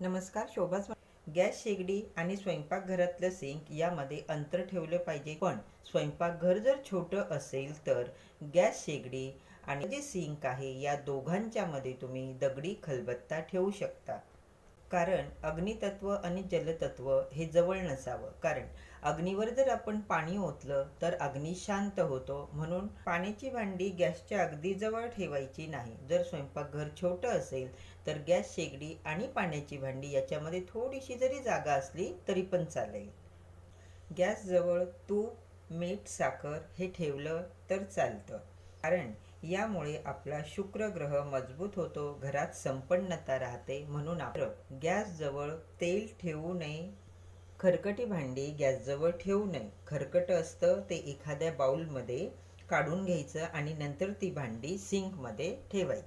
नमस्कार शोभाच गॅस शेगडी आणि स्वयंपाकघरातलं सिंक यामध्ये अंतर ठेवलं पाहिजे. पण स्वयंपाकघर जर छोटं असेल तर गॅस शेगडी आणि जे सिंक आहे या दोघांच्या मध्ये तुम्ही दगडी खलबत्ता ठेवू शकता. कारण अग्नितत्व आणि जलतत्व हे जवळ नसावं. कारण अग्नीवर जर आपण पाणी ओतलं तर अग्नी शांत होतो. म्हणून पाण्याची भांडी गॅसच्या अगदी जवळ ठेवायची नाही. जर स्वयंपाकघर छोटं असेल तर गॅस शेगडी आणि पाण्याची भांडी याच्यामध्ये थोडीशी जरी जागा असली तरी पण चालेल. गॅसजवळ तूप मीठ साखर हे ठेवलं तर चालतं. कारण यामुळे आपला शुक्र ग्रह मजबूत होतो घरात संपन्नता राहते म्हणून आपण गॅसजवळ तेल ठेवू नये खरकटी भांडी गॅसजवळ ठेवू नये. खरकट असतं ते एखाद्या बाऊलमध्ये काढून घ्यायचं आणि नंतर ती भांडी सिंकमध्ये ठेवायची.